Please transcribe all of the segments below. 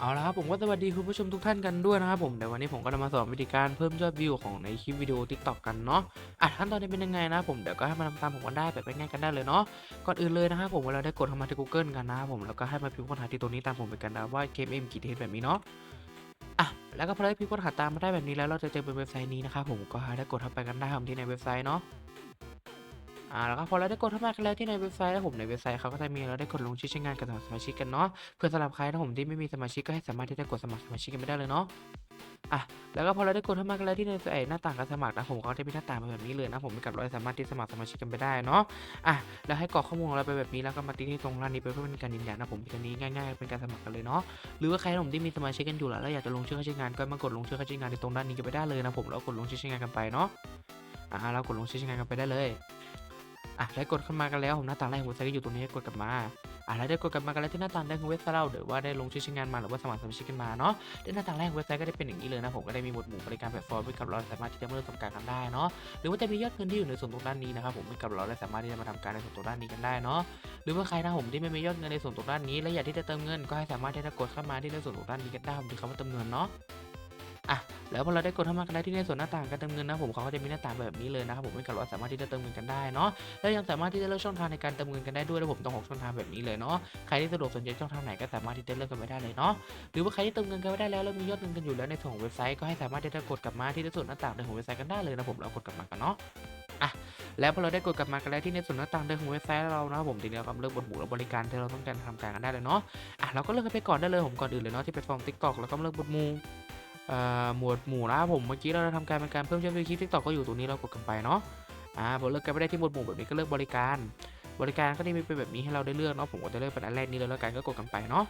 เอาละครับผมก็สวัสดีคุณผู้ชมทุกท่านกันด้วยนะครับผมเดี๋ยววันนี้ผมก็จะมาสอนวิธีการเพิ่มยอดวิวของในคลิปวิดีโอ TikTok กันเนาะอะขั้นตอนนี้เป็นยังไงนะผมเดี๋ยวก็ให้มาทำตามผมกันได้แบบง่ายๆกันได้เลยเนาะก่อนอื่นเลยนะครับผมเวลาได้กดเข้ามาที่ Google กันนะครับผมแล้วก็ให้มาพิมพ์ค้นหาที่ตัวนี้ตามผมไปกันนะว่า KMM กี่เทสแบบนี้เนาะอะแล้วก็พอได้พิมพ์ค้นหาตามมาได้แบบนี้แล้วเราจะเจอเป็นเว็บไซต์นี้นะครับผมก็ให้ได้กดเข้าไปกันได้ผมที่ในเว็บไซต์เนาะ อ่าแล้วก็พอเราได้กดเข้ามากันแล้วที่ในเว็บไซต์แล้วผมในเว็บไซต์เขาก็จะมีเราได้กดลงชื่อใช้งานกับสมัครสมาชิกกันเนาะเพื่อสำหรับใครนะผมที่ไม่มีสมาชิกก็ให้สามารถที่จะกดสมัครสมาชิกกันไปได้เลยเนาะอะแล้วก็พอเราได้กดเข้ามากันแล้วที่ในไอ้หน้าต่างการสมัครนะผมก็จะมีหน้าต่างแบบนี้เลยนะผมกับเราสามารถที่สมัครสมาชิกกันไปได้เนาะอะแล้วให้กรอกข้อมูลองเราไปแบบนี้แล้วก็มาติ๊กที่ตรงร้านนี้ไปเพื่อเป็นการยืนยันนะผมทีนี้ง่ายๆเป็นการสมัครกันเลยเนาะหรือว่าใครผมที่มีสมาชิกกันอยู่แล้วแล้วอยากจะลงชื่อเข้าใช้งานก็มากดลงชื่อเข้าใช้งานในตรงด้านนี้กันไปได้เลยนะผมแล้วกดลงชื่อใช้งานกันไปเนาะอะเรากดลงชื่อใช้งานกันไปได้เลย อะแล้วกดเข้ามากันแล้วผมหน้าต่างแรกของเว็บไซต์ก็อยู่ตรงนี้ให้กดกลับมาอะแล้วได้กดกลับมากันแล้วที่หน้าต่างแรกของเว็บไซต์เราหรือว่าได้ลงชื่อใช้งานมาหรือว่าสมัครสมาชิกกันมาเนาะที่หน้าต่างแรกของเว็บไซต์ก็ได้เป็นอย่างนี้เลยนะผมก็ได้มีหมวดหมู่บริการแพลตฟอร์มให้กับเราสามารถที่จะมาเริ่มทำการกันได้เนาะหรือว่าจะมียอดเงินที่อยู่ในส่วนตรงด้านนี้นะครับผมให้กับเราได้สามารถที่จะมาทำการในส่วนตรงด้านนี้กันได้เนาะหรือว่าใครนะผมที่ไม่มียอดเงินในส่วนตรงด้านนี้และอยากที่จะเติมเงินก็ให้สามารถที่จะกดเข้ามาที่ในส่วนตรงด้านนี้กันได้ผมที่คำว่าเติมเงินเนาะ อะแล้วพอเราได้กดเข้ามากันแล้ที่ในส่วนหน้าต่างการเติมเงินนะผมเขาก็จะมีหน้าต่างแบบนี้เลยนะครับผมให้กับเราสามารถที่จะเติมเงินกันได้เนาะแล้วยังสามารถที่จะเลือกช่องทางในการเติมเงินกันได้ด้วยแล้วผมต้องหกช่องทางแบบนี้เลยเนาะใครที่สะดวกสนใจช่องทางไหนก็สามารถที่จะเลือกกันไปได้เลยเนาะหรือว่าใครที่เติมเงินกันไม่ได้แล้วแล้วมียอดเงินกันอยู่แล้วในส่วนของเว็บไซต์ก็ให้สามารถที่จะกดกลับมาที่ในส่วนหน้าต่างในของเว็บไซต์กันได้เลยนะผมเรากดกลับมากันเนาะอะแล้วพอเราได้กดกลับมากันแล้วที่ในส่วนหน้าต่างเดิมของเว็บไซต์เรานะผมทีนี้เราเลือกบทหมู่และบริการที่เราต้องการทำการกันได้เลยเนาะอะเราก็เลือกกันไปก่อนได้เลยผมก่อนอื่นเลยเนาะที่แพลตฟอร์ม TikTok แล้วก็เลือกบทหมู่ หมวดหมู่นะครับผมเมื่อกี้เราทำการเป็นการเพิ่มยอดวิวคลิป TikTok ก็อยู่ตรงนี้เรากดกันไปเนาะอ่าพอเลือกกันไปได้ที่หมวดหมู่แบบนี้ก็เลือกบริการ บริการก็จะมีเป็นแบบนี้ให้เราได้เลือกเนาะผมก็จะเลือกเป็นอันแรกนี้เลยแล้วกันก็กดกันไปเนาะ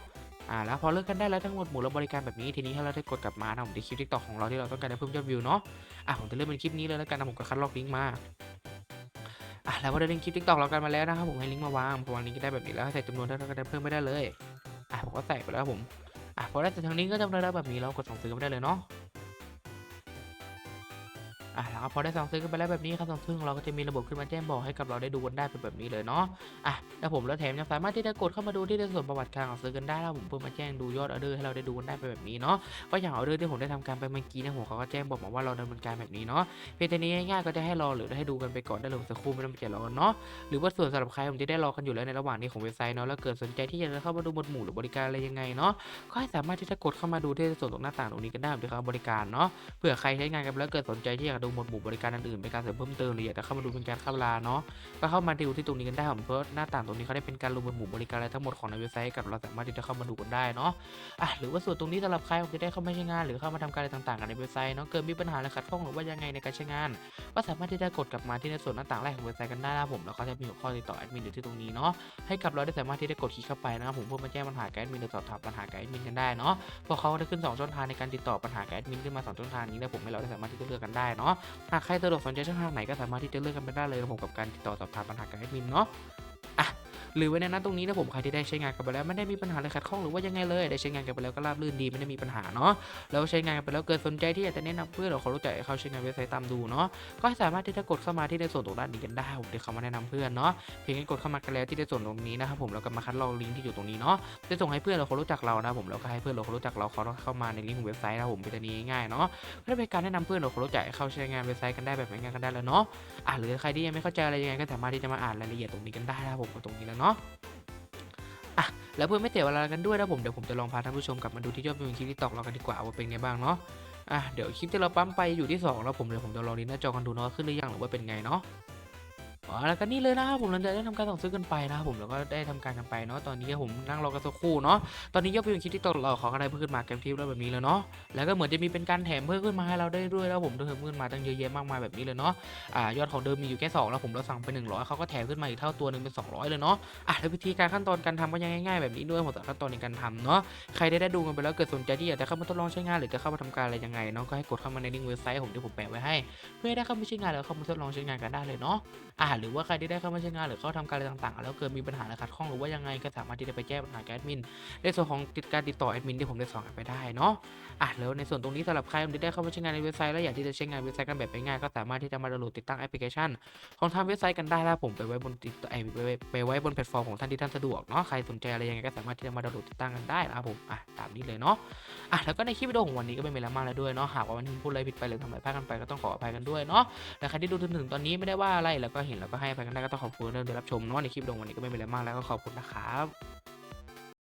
อ่าแล้วพอเลือกกันได้แล้วทั้งหมดหมู่และบริการแบบนี้ทีนี้ให้เราได้กดกลับมานะผมที่คลิปทิกตอกของเราที่เราต้องการจะเพิ่มยอดวิวเนาะอะผมจะเลือกเป็นคลิปนี้เลยแล้วกันนะผมก็คัดลอกลิงก์มาอะแล้วพอได้ลิงก์คลิปทิกตอกเรากันมาแล้วนะครับผมให้ลิงก์มาวางพอวางลิงก์ก็ได้แบบนี้แล้วใส่จำนวนเท่าก็ได้เพิ่มไม่ได้เลยอะผมก็ใส่ไปแล้วผม อะพอได้จากทางนี้ก็จะได้แบบนี้เรากดสั่งซื้อไม่ได้เลยเนาะ อะแล้วพอได้สั่งซื้อกันไปแล้วแบบนี้ครับสั่งซื้อของเราก็จะมีระบบขึ้นมาแจ้งบอกให้กับเราได้ดูกันได้เป็นแบบนี้เลยเนาะอะแล้วผมแล้วแถมยังสามารถที่จะกดเข้ามาดูที่ในส่วนประวัติการสั่งซื้อกันได้แล้วผมเพิ่มมาแจ้งดูยอดออเดอร์ให้เราได้ดูกันได้เป็นแบบนี้เนาะก็อย่างออเดอร์ที่ผมได้ทำการไปเมื่อกี้เนะผมเขาก็แจ้งบอกมาว่าเราดำเนินการแบบนี้เนาะเพียงแต่นี้ง่ายๆก็จะให้รอหรือให้ดูกันไปก่อนได้เลยสักครู่ไม่ต้องไปใจร้อนเนาะหรือว่าส่วนสำหรับใครผมจะได้รอกันอยู่แล้วในระหว่างนี้ของเว็บไซต์เนาะแล้วเกิดสนใจที่จะเข้ามาดูหมวดหมู่หรือบริการอะไรยังไงเนาะก็ให้สามารถที่จะกดเข้ามาดูที่ส่วนตรงหน้าต่างตรงนี้กันได้ผมที่เขาบริการเนาะเผื่อใครใช้งานกันแล้วเกิดสนใจที่อยากดูหมวดหมู่บริการอื่นๆเป็นการเสริมเพิ่มเติมหรืออยากจะเข้ามาดูเป็นการเข้าเวลาเนาะก็เข้ามาดูที่ตรงนี้กันได้ผมเพราะหน้าต่างตรงนี้เขาได้เป็นการรวมหมดหมู่บริการอะไรทั้งหมดของในเว็บไซต์กับเราสามารถที่จะเข้ามาดูกันได้เนาะอะหรือว่าส่วนตรงนี้สำหรับใครผมจะได้เข้ามาใช้งาน หรือเข้ามาทำการอะไรต่างๆกันในเว็บไซต์เนาะเกิดมีปัญหาอะไรขัดข้องหรือว่ายังไงในการใช้งาน ก็สามารถที่จะกดกลับมาที่ในส่วนหน้าต่างแรกของเว็บไซต์กันได้นะผมแล้วก็จะมีหัวข้อติดต่อแอดมินอยู่ที่ตรงนี้เนาะให้กับเราได้สามารถที่จะกดคลิกเข้าไปนะครับผมเพื่อมาแจ้ปัญหาแอดมินหรือสอบถามปัญหาแอดมินกันได้เนาะพราะเขาได้ขึ้นสองช่องทางในการติดต่อปัญหาแอดมินขึ้นมาสองช่องทางนี้นะผมให้เราได้สามารถที่จะเลือกกันได้เนาะหากใครสะดวกสนใจช่องทางไหนก็สามารถที่จะเลือกกันไปได้เลยนะผมกับการติดต่อสอบถามปัญหากับแอดมินเนาะอะ หรือไว้ในนั้นตรงนี้นะผมใครที่ได้ใช้งานกันไปแล้วไม่ได้มีปัญหาอะไรขัดข้องหรือว่ายังไงเลยได้ใช้งานกันไปแล้วก็ราบรื่นดีไม่ได้มีปัญหาเนาะแล้วใช้งานกันไปแล้วเกิดสนใจที่อยากจะแนะนำเพื่อนหรือเขารู้จักให้เขาใช้งานเว็บไซต์ตามดูเนาะก็สามารถที่จะกดเข้ามาที่ในส่วนตรงด้านนี้กันได้ผมเดี๋ยวเขามาแนะนำเพื่อนเนาะเพียงแค่กดเข้ามากันแล้วที่ในส่วนตรงนี้นะครับผมแล้วก็มาคัดลอกลิงก์ที่อยู่ตรงนี้เนาะจะส่งให้เพื่อนเราเขารู้จักเรานะผมแล้วก็ให้เพื่อนเราเขารู้จักเราเขาเข้ามาในลิงก์ของเว็บไซต์นะผมเป็นตัวนี้ง่ายเนาะก็ได้เป็นการแนะนำเพื่อนหรือคนรู้จักเข้าใช้งานเว็บไซต์กันได้แบบง่ายๆกันได้แล้วเนาะอะหรือใครที่ยังไม่เข้าใจอะไรยังไงก็สามารถที่จะมาอ่านรายละเอียดตรงนี้กันได้นะผมตรงนี้แล้วเนาะอะแล้วเพื่อไม่เสียเวลากันด้วยนะผมเดี๋ยวผมจะลองพาท่านผู้ชมกลับมาดูที่ยอดวิวคลิปที่ตอกเรากันดีกว่าว่าเป็นไงบ้างเนาะอะเดี๋ยวคลิปที่เราปั๊มไปอยู่ที่สองแล้วผมเดี๋ยวผมจะลองดีหน้าจอกันดูเนาะขึ้นหรือยังหรือว่าเป็นไงเนาะ แล้วก็นี่เลยนะครับผมเราจะได้ทำการสั่งซื้อกันไปนะครับผมแล้วก็ได้ทำการกันไปเนาะตอนนี้ผมนั่งรอกันสักครู่เนาะตอนนี้ยอดวิวคลิปที่ตกเราขอกันได้เพิ่มขึ้นมาเต็มที่แล้วแบบนี้เลยเนาะแล้วก็เหมือนจะมีเป็นการแถมเพิ่มขึ้นมาให้เราได้ด้วยแล้วผมเพิ่มขึ้นมาตั้งเยอะแยะมากมายแบบนี้เลยเนาะอ่ายอดของเดิมมีอยู่แค่สองแล้วผมเราสั่งไป 100เขาก็แถมขึ้นมาอีกเท่าตัวหนึ่งเป็น 200 เลยเนาะอะแล้ววิธีการขั้นตอนการทำก็ยังง่ายๆแบบนี้ด้วยหมดแต่ขั้นตอนในการทำเนาะใครได้ได้ดูกันไปแล้วเกิดสนใจที่อยากจะเข้ามาทดลองใช้งานหรือจะเข้ามาทำการอะไรยังไงเนาะก็ให้กดเข้ามาในลิงก์เว็บไซต์ผมที่ผมแปะไว้ให้ เพื่อได้เข้ามาใช้งานแล้วเข้ามาทดลองใช้งานกันได้เลยเนาะอ่าหรือว่าใครที่ได้เข้ามาใช้งานหรือเข้าทำการอะไรต่างๆ แล้วเกิดมีปัญหาอะไรขัดข้องหรือว่ายังไงก็สามารถที่จะไปแก้ปัญหาแอดมินในส่วนของติดการติดต่อแอดมินที่ผมได้สอนกันไปได้เนาะอะแล้วในส่วนตรงนี้สำหรับใครที่ได้เข้ามาใช้งานในเว็บไซต์และอยากที่จะใช้งานเว็บไซต์กันแบบง่ายๆก็สามารถที่จะมาดาวน์โหลดติดตั้งแอปพลิเคชัน ของทางเว็บไซต์กันได้แล้วผมไปไว้บนติดไอไปไว้บนแพลตฟอร์มของท่านที่ท่านสะดวกเนาะใครสนใจอะไรยังไงก็สามารถที่จะมาดาวน์โหลดติดตั้งกันได้นะครับผมอะตามนี้เลยเนาะอะแล้วก็ในคลิปวิดีโอของวันนี้ก็ไม่มีล้วมากแล้วด้วยเนาะหากว่าวันนี้พูดอะไรผิดไปหรือทำอะไรพลาดกันไปก็ต้องขออภัยกันด้วยเนาะและใครที่ดูจนถึงตอนนี้ไม่ได้ว่าอะไรแล้วก็เห็นแล้วก็ให้ไปกันได้ก็ต้องขอบคุณที่ได้รับชมเนาะในคลิปวิดีโอวันนี้ก็ไม่มีอะไรมากแล้วก็ขอบคุณนะครับ